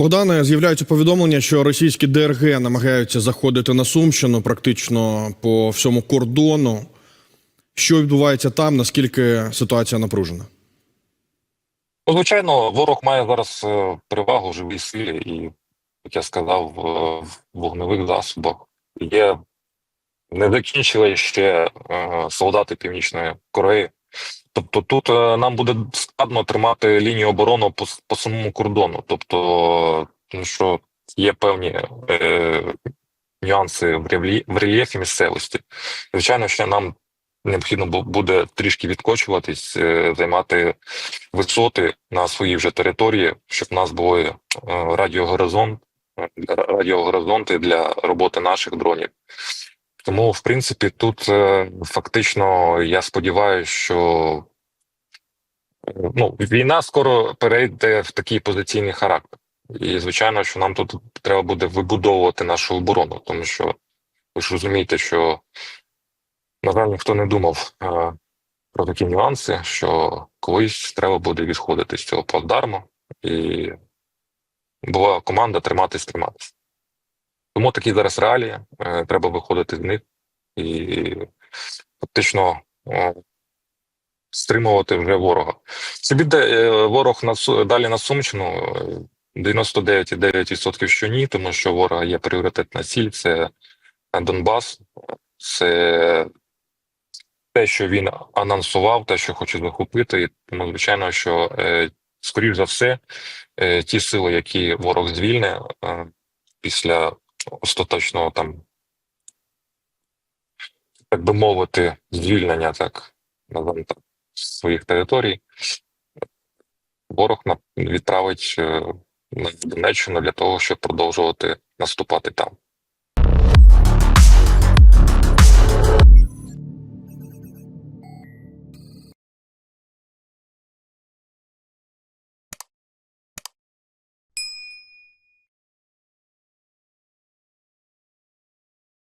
Богдане, з'являються повідомлення, що російські ДРГ намагаються заходити на Сумщину практично по всьому кордону. Що відбувається там? Наскільки ситуація напружена? Ну, звичайно, ворог має зараз е, перевагу в живій силі, і, як я сказав, е, в вогневих засобах є не закінчили ще е, солдати Північної Кореї. Тобто тут е, нам буде складно тримати лінію оборони по, по самому кордону. Тобто, тому що є певні е, нюанси в, рельє, в рельєфі місцевості. Звичайно, що нам необхідно буде трішки відкочуватись, е, займати висоти на своїй вже території, щоб в нас були е, радіогоризонт, е, радіогоризонти для роботи наших дронів. Тому, в принципі, тут е, фактично я сподіваюся, що е, ну, війна скоро перейде в такий позиційний характер. І, звичайно, що нам тут треба буде вибудовувати нашу оборону, тому що ви ж розумієте, що, на жаль, ніхто не думав е, про такі нюанси, що колись треба буде відходити з цього плацдарму, і була команда триматись, триматись. Тому такі зараз реалії, е, треба виходити з них і фактично е, стримувати вже ворога. Собі де е, ворог на далі на Сумщину е, 99,9% що ні, тому що ворога є пріоритетна ціль, це Донбас, це те, що він анонсував, те, що хоче захопити, і тому звичайно, що е, скоріш за все, е, ті сили, які ворог звільне е, після остаточного там, так би мовити, звільнення так називаємо так, своїх територій, ворог відправить е, на Донеччину для того, щоб продовжувати наступати там.